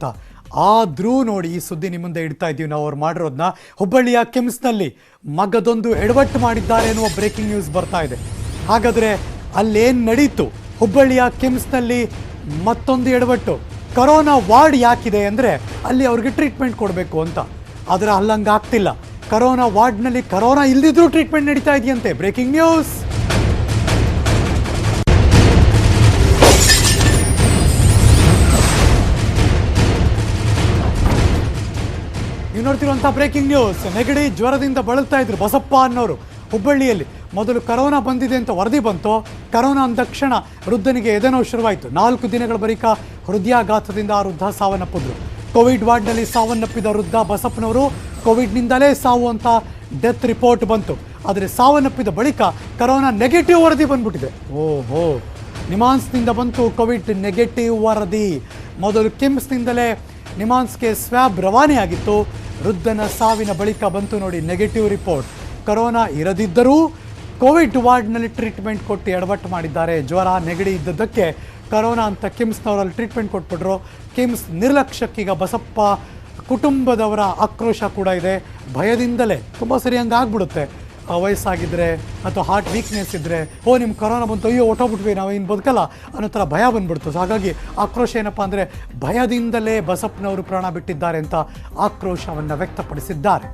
ಅಂತ ಆದ್ರೂ ನೋಡಿ ಈ ಸುದ್ದಿ ನಿಮ್ಮ ಮುಂದೆ ಇಡ್ತಾ ಇದ್ದೀವಿ ನಾವು ಅವ್ರು ಮಾಡಿರೋದನ್ನ ಹುಬ್ಬಳ್ಳಿಯ ಕಿಮ್ಸ್ನಲ್ಲಿ ಮಗದೊಂದು ಎಡವಟ್ಟು ಮಾಡಿದ್ದಾರೆ ಎನ್ನುವ ಬ್ರೇಕಿಂಗ್ ನ್ಯೂಸ್ ಬರ್ತಾ ಇದೆ. ಹಾಗಾದರೆ ಅಲ್ಲೇನು ನಡೀತು? ಹುಬ್ಬಳ್ಳಿಯ ಕಿಮ್ಸ್ನಲ್ಲಿ ಮತ್ತೊಂದು ಎಡವಟ್ಟು. ಕರೋನಾ ವಾರ್ಡ್ ಯಾಕಿದೆ ಅಂದರೆ ಅಲ್ಲಿ ಅವ್ರಿಗೆ ಟ್ರೀಟ್ಮೆಂಟ್ ಕೊಡಬೇಕು ಅಂತ. ಆದರೆ ಅಲ್ಲಂಗೆ ಆಗ್ತಿಲ್ಲ. ಕರೋನಾ ವಾರ್ಡ್ನಲ್ಲಿ ಕರೋನಾ ಇಲ್ಲದಿದ್ರೂ ಟ್ರೀಟ್ಮೆಂಟ್ ನಡೀತಾ ಇದೆಯಂತೆ. ಬ್ರೇಕಿಂಗ್ ನ್ಯೂಸ್ ನೀವು ನೋಡ್ತಿರುವಂಥ ಬ್ರೇಕಿಂಗ್ ನ್ಯೂಸ್ ನೆಗಡಿ ಜ್ವರದಿಂದ ಬಳಲ್ತಾ ಇದ್ರು ಬಸಪ್ಪ ಅನ್ನೋರು. ಹುಬ್ಬಳ್ಳಿಯಲ್ಲಿ ಮೊದಲು ಕರೋನಾ ಬಂದಿದೆ ಅಂತ ವರದಿ ಬಂತು. ಕರೋನಾ ಅಂದ ತಕ್ಷಣ ವೃದ್ಧನಿಗೆ ಎದೆನೋವು ಶುರುವಾಯಿತು. ನಾಲ್ಕು ದಿನಗಳ ಬಳಿಕ ಹೃದಯಾಘಾತದಿಂದ ಆ ವೃದ್ಧ ಸಾವನ್ನಪ್ಪಿದ್ರು. ಕೋವಿಡ್ ವಾರ್ಡ್ನಲ್ಲಿ ಸಾವನ್ನಪ್ಪಿದ ವೃದ್ಧ ಬಸಪ್ಪನವರು ಕೋವಿಡ್ನಿಂದಲೇ ಸಾವು ಅಂತ ಡೆತ್ ರಿಪೋರ್ಟ್ ಬಂತು. ಆದರೆ ಸಾವನ್ನಪ್ಪಿದ ಬಳಿಕ ಕರೋನಾ ನೆಗೆಟಿವ್ ವರದಿ ಬಂದ್ಬಿಟ್ಟಿದೆ. ಓಹೋ. ನಿಮಾನ್ಸ್ನಿಂದ ಬಂತು ಕೋವಿಡ್ ನೆಗೆಟಿವ್ ವರದಿ. ಮೊದಲು ಕಿಮ್ಸ್ನಿಂದಲೇ ನಿಮಾನ್ಸ್ಗೆ ಸ್ವ್ಯಾಬ್ ರವಾನೆಯಾಗಿತ್ತು. ವೃದ್ಧನ ಸಾವಿನ ಬಳಿಕ ಬಂತು ನೋಡಿ ನೆಗೆಟಿವ್ ರಿಪೋರ್ಟ್ ಕರೋನಾ ಇರದಿದ್ದರೂ ಕೋವಿಡ್ ವಾರ್ಡ್ನಲ್ಲಿ ಟ್ರೀಟ್ಮೆಂಟ್ ಕೊಟ್ಟು ಎಡವಟ್ಟು ಮಾಡಿದ್ದಾರೆ. ಜ್ವರ ನೆಗಡಿ ಇದ್ದದ್ದಕ್ಕೆ ಕರೋನಾ ಅಂತ ಕಿಮ್ಸ್ನವರಲ್ಲಿ ಟ್ರೀಟ್ಮೆಂಟ್ ಕೊಟ್ಬಿಟ್ರು. ಕಿಮ್ಸ್ ನಿರ್ಲಕ್ಷ್ಯಕ್ಕೀಗ ಬಸಪ್ಪ ಕುಟುಂಬದವರ ಆಕ್ರೋಶ ಕೂಡ ಇದೆ. ಭಯದಿಂದಲೇ. ತುಂಬ ಸರಿ ಹಂಗೆ ಆಗ್ಬಿಡುತ್ತೆ ವಯಸ್ಸಾಗಿದ್ದರೆ ಅಥವಾ ಹಾರ್ಟ್ ವೀಕ್ನೆಸ್ ಇದ್ದರೆ ಓ ನಿಮ್ಮ ಕೊರೋನಾ ಬಂತು, ಅಯ್ಯೋ ಹೊಟ್ಟೋಗ್ಬಿಟ್ವಿ ನಾವು ಇನ್ನು ಬದುಕಲ್ಲ ಅನ್ನೋ ಥರ ಭಯ ಬಂದ್ಬಿಡ್ತು. ಸೊ ಹಾಗಾಗಿ ಆಕ್ರೋಶ ಏನಪ್ಪ ಅಂದರೆ ಭಯದಿಂದಲೇ ಬಸಪ್ಪನವರು ಪ್ರಾಣ ಬಿಟ್ಟಿದ್ದಾರೆ ಅಂತ ಆಕ್ರೋಶವನ್ನು ವ್ಯಕ್ತಪಡಿಸಿದ್ದಾರೆ.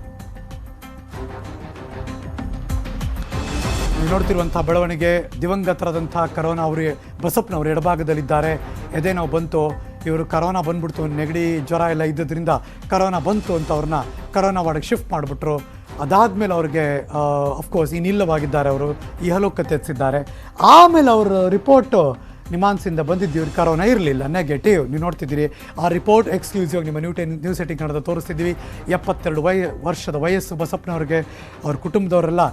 ನೋಡ್ತಿರುವಂಥ ಬೆಳವಣಿಗೆ ದಿವಂಗತರಾದಂಥ ಕರೋನಾ ಅವರು, ಬಸಪ್ಪನವರು ಎಡಭಾಗದಲ್ಲಿದ್ದಾರೆ. ಎದೆ ನಾವು ಬಂತು, ಇವರು ಕರೋನಾ ಬಂದ್ಬಿಡ್ತು, ನೆಗಡಿ ಜ್ವರ ಎಲ್ಲ ಇದ್ದದ್ರಿಂದ ಕರೋನಾ ಬಂತು ಅಂತ ಅವ್ರನ್ನ ಕರೋನಾ ವಾರ್ಡ್ಗೆ ಶಿಫ್ಟ್ ಮಾಡಿಬಿಟ್ರು. ಅದಾದಮೇಲೆ ಅವ್ರಿಗೆ ಅಫ್ಕೋರ್ಸ್ ಇನ್ನಿಲ್ಲವಾಗಿದ್ದಾರೆ ಅವರು ಇಹಲೋಕ ತೆತ್ತಿದ್ದಾರೆ ಆಮೇಲೆ ಅವರ ರಿಪೋರ್ಟು ನಿಮಾನ್ಸಿಂದ ಬಂದಿದ್ದು ಇವ್ರಿಗೆ ಕರೋನಾ ಇರಲಿಲ್ಲ ನೆಗೆಟಿವ್ ನೀವು ನೋಡ್ತಿದ್ದೀರಿ, ಆ ರಿಪೋರ್ಟ್ ಎಕ್ಸ್ಕ್ಲೂಸಿವ್ ನಿಮ್ಮ ನ್ಯೂ ಟೆನ್ ನ್ಯೂಸ್ ಏಟಿಂಗ್ ಕನ್ನಡದ ತೋರಿಸ್ತಿದ್ದೀವಿ. ಎಪ್ಪತ್ತೆರಡು ವಯ, ವರ್ಷದ ವಯಸ್ಸು ಬಸಪ್ಪನವ್ರಿಗೆ, ಅವ್ರ ಕುಟುಂಬದವರೆಲ್ಲ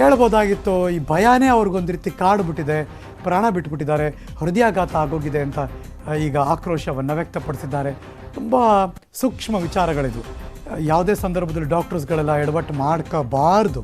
ಹೇಳ್ಬೋದಾಗಿತ್ತು, ಈ ಭಯನೇ ಅವ್ರಿಗೊಂದು ರೀತಿ ಕಾಡ್ಬಿಟ್ಟಿದೆ, ಪ್ರಾಣ ಬಿಟ್ಬಿಟ್ಟಿದ್ದಾರೆ, ಹೃದಯಾಘಾತ ಆಗೋಗಿದೆ ಅಂತ ಈಗ ಆಕ್ರೋಶವನ್ನು ವ್ಯಕ್ತಪಡಿಸಿದ್ದಾರೆ. ತುಂಬ ಸೂಕ್ಷ್ಮ ವಿಚಾರಗಳಿದು ಯಾವುದೇ ಸಂದರ್ಭದಲ್ಲಿ ಡಾಕ್ಟರ್ಸ್ಗಳೆಲ್ಲ ಎಡವಟ್ಟು ಮಾಡ್ಕೋಬಾರ್ದು.